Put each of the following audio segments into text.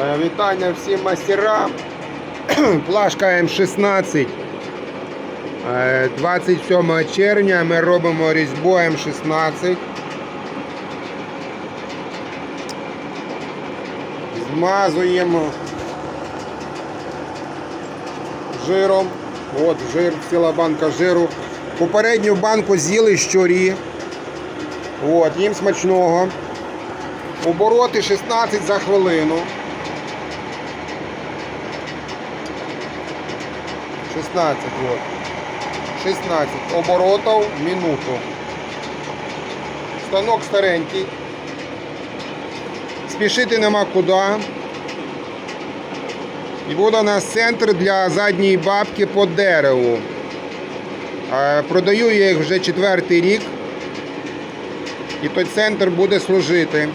Е, Вітання всім мастерам. Плашка М16. Е, 27 червня ми робимо різьбу М16. Змазуємо жиром. От жир, ціла банка жиру. Попередню банку з'їли щурі. От, їм смачного. Обороти 16 за хвилину. 16, вот. 16 оборотів в минуту. Станок старенький. Спішити нема куди. І буде у нас центр для задньої бабки по дереву. Продаю я їх вже четвертий рік. І той центр буде служити.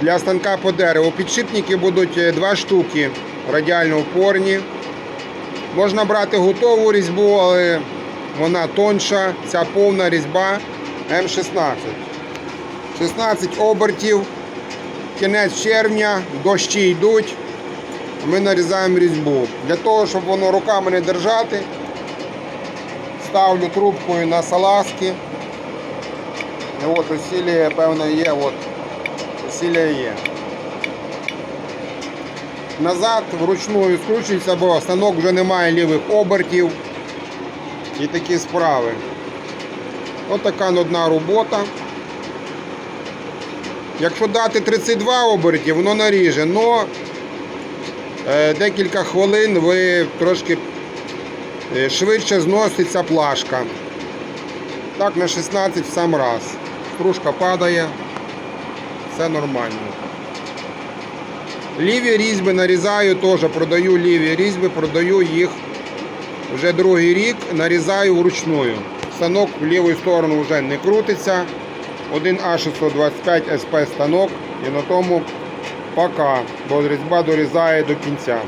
Для станка по дереву. Підшипники будуть е, два штуки радіально опорні. Можна брати готову різьбу, але вона тонша. Ця повна різьба М16. 16 обертів. Кінець червня, дощі йдуть. Ми нарізаємо різьбу. Для того, щоб воно руками не держати, ставлю трубкою на салазки. І от усілля, певно, є. От. Усілля є. Назад вручну скручується, бо станок вже не має лівих обертів. І такі справи. Ось така нудна робота. Якщо дати 32 оберті, воно наріже, але декілька хвилин ви трошки е, швидше зноситься плашка. Так на 16 в сам раз. Стружка падає, все нормально. Ліві різьби нарізаю теж, продаю ліві різьби, продаю їх вже другий рік, нарізаю вручную. Станок в ліву сторону вже не крутиться. Один А625 СП станок і на тому пока, бо різьба дорізає до кінця.